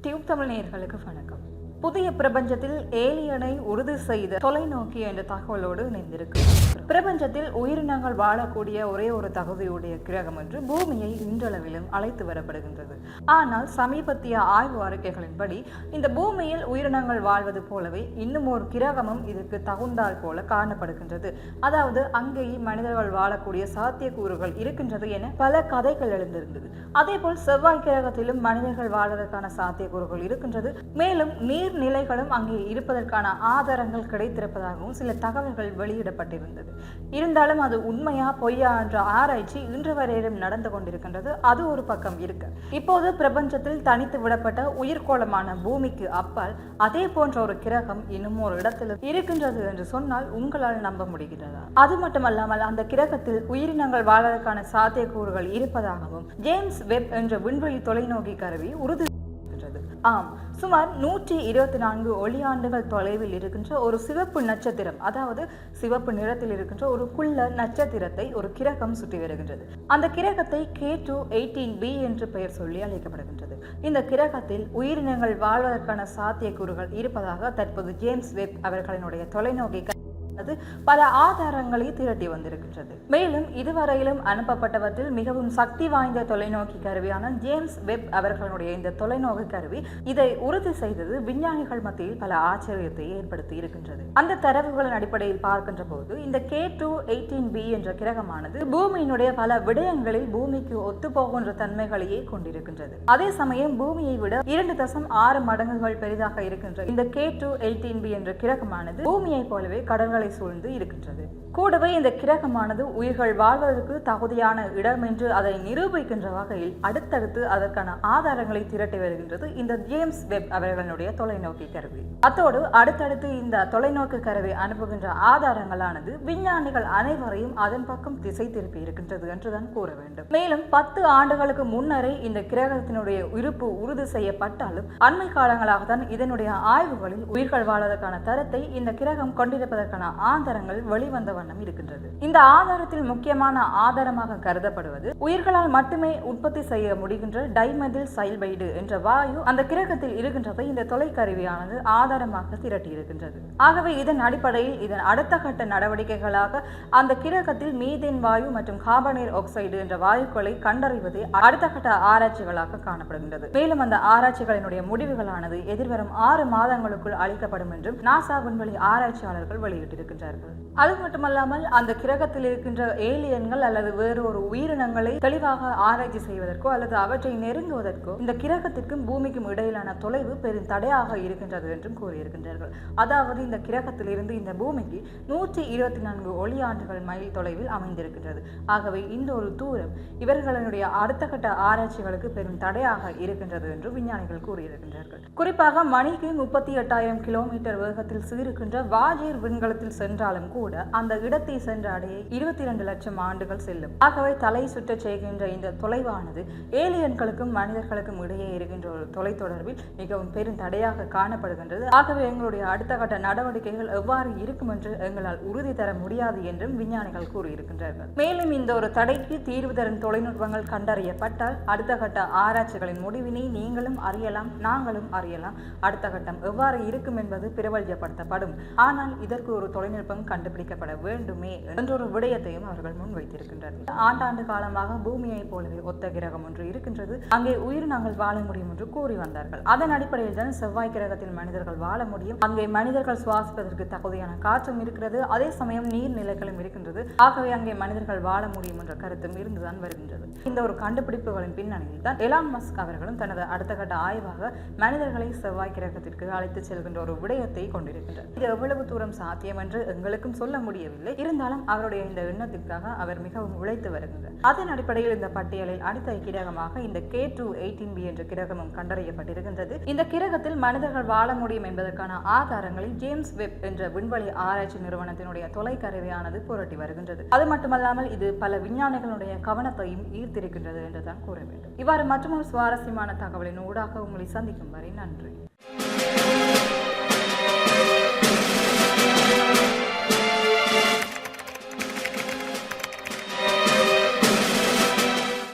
Tube Tamil நேயர்களுக்கு வணக்கம். புதிய பிரபஞ்சத்தில் ஏலியனை உறுதி செய்த தொலைநோக்கி என்ற தகவலோடு இணைந்திருக்கு. பிரபஞ்சத்தில் உயிரினங்கள் வாழக்கூடிய ஒரே ஒரு தகுதியுடைய கிரகம் என்று பூமியை இன்றளவிலும் அழைத்து வரப்படுகின்றது. ஆனால் சமீபத்திய ஆய்வு அறிக்கைகளின்படி இந்த பூமியில் உயிரினங்கள் வாழ்வது போலவே இன்னும் ஒரு கிரகமும் இதற்கு தகுந்தால் போல காணப்படுகின்றது. அதாவது அங்கேயும் மனிதர்கள் வாழக்கூடிய சாத்தியக்கூறுகள் இருக்கின்றது என பல கதைகள் எழுந்திருந்தது. அதேபோல் செவ்வாய் கிரகத்திலும் மனிதர்கள் வாழ்வதற்கான சாத்தியக்கூறுகள் இருக்கின்றது. மேலும் நீர்நிலைகளும் அங்கே இருப்பதற்கான ஆதாரங்கள் கிடைத்திருப்பதாகவும் சில தகவல்கள் வெளியிடப்பட்டிருந்தது. இருந்தாலும் அது உண்மையா பொய்யா என்ற ஆராய்ச்சி இன்று வரையிலும் நடந்து கொண்டிருக்கின்றது. அது ஒரு பக்கம் இருக்கு. இப்போது பிரபஞ்சத்தில் தனித்து விடப்பட்ட உயிர்கோளமான பூமிக்கு அப்பால் அதே போன்ற ஒரு கிரகம் இன்னும் ஒரு இடத்தில் இருக்கின்றது என்று சொன்னால் உங்களால் நம்ப முடிகிறதா? அது மட்டுமல்லாமல் அந்த கிரகத்தில் உயிரினங்கள் வாழ்வதற்கான சாத்தியக்கூறுகள் இருப்பதாகவும் ஜேம்ஸ் வெப் என்ற விண்வெளி தொலைநோக்கி கருவி உறுதி ஆம். சுமார் நூற்றி இருபத்தி நான்கு ஒளியாண்டுகள் தொலைவில் இருக்கின்ற ஒரு சிவப்பு நட்சத்திரம் அதாவது சிவப்பு நிறத்தில் இருக்கின்ற ஒரு குள்ள நட்சத்திரத்தை ஒரு கிரகம் சுற்றி வருகின்றது. அந்த கிரகத்தை கே டூ எயிட்டீன் பி என்று பெயர் சொல்லி அழைக்கப்படுகின்றது. இந்த கிரகத்தில் உயிரினங்கள் வாழ்வதற்கான சாத்தியக்கூறுகள் இருப்பதாக தற்போது ஜேம்ஸ் வெப் அவர்களினுடைய தொலைநோக்கி அது பல ஆதாரங்களை திரட்டி வந்திருக்கின்றது. மேலும் இதுவரையிலும் அனுப்பப்பட்டவற்றில் மிகவும் சக்தி வாய்ந்த தொலைநோக்கி கருவியான ஜேம்ஸ் வெப் அவர்களுடைய இந்த தொலைநோக்கு கருவி இதை உறுதி செய்தது விஞ்ஞானிகள் மத்தியில் பல ஆச்சரியத்தை ஏற்படுத்தி இருக்கின்றது. அந்த தரவுகளின் அடிப்படையில் பார்க்கின்ற போது இந்த கே டூ எயிட்டீன் பி என்ற கிரகமானது பூமியினுடைய பல விடயங்களில் பூமிக்கு ஒத்துப்போகின்ற தன்மைகளையே கொண்டிருக்கின்றது. அதே சமயம் பூமியை விட இரண்டு தசம் ஆறு மடங்குகள் பெரிதாக இருக்கின்ற இந்த கே டூ எயிட்டீன் பி என்ற கிரகமானது பூமியை போலவே கடல்களை சூழ்ந்து இருக்கின்றது. கூடவே இந்த கிரகமானது உயிர்கள் வாழ்வதற்கு தகுதியான இடம் என்று அதை நிரூபிக்கின்ற வகையில் அடுத்தடுத்து அதற்கான ஆதாரங்களை திரட்டி வருகின்றது இந்த ஜேம்ஸ் வெப் அவர்களுடைய தொலைநோக்கி கருவி. அத்தோடு அடுத்தடுத்து இந்த தொலைநோக்கு கருவி அனுப்புகின்ற ஆதாரங்களானது விஞ்ஞானிகள் அனைவரையும் அதன் பக்கம் திசை திருப்பி இருக்கின்றது என்றுதான் கூற வேண்டும். மேலும் பத்து ஆண்டுகளுக்கு முன்னரே இந்த கிரகத்தினுடைய இருப்பு உறுதி செய்யப்பட்டாலும் அண்மை காலங்களாக தான் இதனுடைய ஆய்வுகளில் உயிர்கள் வாழ்வதற்கான தரத்தை இந்த கிரகம் கொண்டிருப்பதற்கான ஆதாரங்கள் வெளிவந்த வண்ணம் இருக்கின்றது. இந்த ஆதாரத்தில் முக்கியமான ஆதாரமாக கருதப்படுவது உயிர்களால் மட்டுமே உற்பத்தி செய்ய முடிகின்ற டைமெதில் சைல்பைடு என்ற வாயு அந்த கிரகத்தில் இருக்கின்றதை இந்த தொலைக்கருவியானது ஆதாரமாக திரட்டி இருக்கின்றது ஆகவே இதன் அடிப்படையில் இதன் அடுத்த கட்ட நடவடிக்கைகளாக அந்த கிரகத்தில் மீதேன் வாயு மற்றும் கார்பனீர் ஆக்சைடு என்ற வாயுக்களை கண்டறிவதே அடுத்த கட்ட ஆராய்ச்சிகளாக காணப்படுகின்றது. மேலும் அந்த ஆராய்ச்சிகளினுடைய முடிவுகளானது எதிர்வரும் ஆறு மாதங்களுக்குள் அளிக்கப்படும் என்றும் நாசா விண்வெளி ஆராய்ச்சியாளர்கள் வெளியிட்டிருக்கின்றார்கள் அது மட்டுமல்லாமல் அந்த கிரகத்தில் இருக்கின்ற ஏலியன்கள் அல்லது வேறு ஒரு உயிரினங்களை தெளிவாக ஆராய்ச்சி செய்வதற்கோ அல்லது அவற்றை நெருங்குவதற்கோ இந்த கிரகத்திற்கும் பூமிக்கும் இடையிலான தொலைவு பெரும் தடையாக இருக்கின்றது என்றும் கூறியிருக்கின்றார்கள். அதாவது இந்த கிரகத்தில் இருந்து இந்த பூமிக்கு நூற்றி இருபத்தி நான்கு ஒளியாண்டுகள் மைல் தொலைவில் அமைந்திருக்கின்றது. ஆகவே இந்த ஒரு தூரம் இவர்களுடைய அடுத்த கட்ட ஆராய்ச்சிகளுக்கு பெரும் தடையாக இருக்கின்றது என்று விஞ்ஞானிகள் கூறியிருக்கின்றார்கள். குறிப்பாக மணிக்கு முப்பத்தி எட்டாயிரம் கிலோமீட்டர் வேகத்தில் சீருக்கின்ற வாஜீர் விண்கலத்தில் சென்றாலும் கூட அந்த இடத்தை சென்ற அடைய இருபத்தி இரண்டு லட்சம் ஆண்டுகள் செல்லும். ஆகவே தலை சுற்றச் செய்கின்ற இந்த தொலைவானது ஏலியன்களுக்கும் மனிதர்களுக்கும் இடையே இருக்கின்ற ஒரு தொலைத்தொடர்பில் மிகவும் பெரும் தடையாக காணப்படுகின்றது. ஆகவே எங்களுடைய அடுத்த கட்ட நடவடிக்கைகள் எவ்வாறு இருக்கும் என்று எங்களால் உறுதி தர முடியாது என்றும் விஞ்ஞானிகள் கூறியிருக்கின்றார்கள். மேலும் இந்த ஒரு தடைக்கு தீர்வு தரும் தொழில்நுட்பங்கள் கண்டறியப்பட்டால் அடுத்த கட்ட ஆராய்ச்சிகளின் முடிவினை நீங்களும் அறியலாம் நாங்களும் அறியலாம். அடுத்த கட்டம் எவ்வாறு இருக்கும் என்பது பிரபல்யப்படுத்தப்படும். ஆனால் இதற்கு ஒரு தொலை தொழில்நுட்பம் கண்டுபிடிக்கப்பட வேண்டுமே என்றொரு விடயத்தையும் அவர்கள் முன்வைத்திருக்கின்றனர் ஆண்டாண்டு காலமாக பூமியை போலவே ஒத்த கிரகம் ஒன்று இருக்கின்றது. அங்கே உயிரினங்கள் வாழ முடியும் என்று கூறி வந்தார்கள். அதன் அடிப்படையில் தான் செவ்வாய் கிரகத்தில் மனிதர்கள் வாழ முடியும். அங்கே மனிதர்கள் சுவாசிப்பதற்கு தகுதியான காற்றும் இருக்கிறது. அதே சமயம் நீர் நிலைகளும் இருக்கின்றது. ஆகவே அங்கே மனிதர்கள் வாழ முடியும் என்ற கருத்தும் இருந்துதான் வருகின்றது. இந்த ஒரு கண்டுபிடிப்புகளின் பின்னணியில் தான் எலான் மஸ்க் அவர்களும் தனது அடுத்த கட்ட ஆய்வாக மனிதர்களை செவ்வாய் கிரகத்திற்கு அழைத்து செல்கின்ற ஒரு விடயத்தை கொண்டிருக்கின்றனர். இது எவ்வளவு தூரம் சாத்தியம் என்று எங்களுக்கும் சொல்ல முடியவில்லை. இருந்தாலும் அவருடைய இந்த எண்ணத்திற்காக அவர் மிகவும் உழைத்து வருகின்றார் அதன் அடிப்படையில் இந்த பட்டியலில் அடுத்த கிரகமாக இந்த கே டூ எயிட்டீன் பி என்ற கிரகமும் கண்டறியப்பட்டிருக்கின்றது. இந்த கிரகத்தில் மனிதர்கள் வாழ முடியும் என்பதற்கான ஆதாரங்களை ஜேம்ஸ் வெப் என்ற விண்வெளி ஆராய்ச்சி நிறுவனத்தினுடைய தொலைக்கருவியானது புரட்டி வருகின்றது. அது மட்டுமல்லாமல் இது பல விஞ்ஞானிகளுடைய கவனத்தையும் ஈர்த்திருக்கின்றது என்றுதான் கூற வேண்டும். இவ்வாறு மற்றொரு சுவாரஸ்யமான தகவலின் ஊடாக உங்களை சந்திக்கும் வரை நன்றி.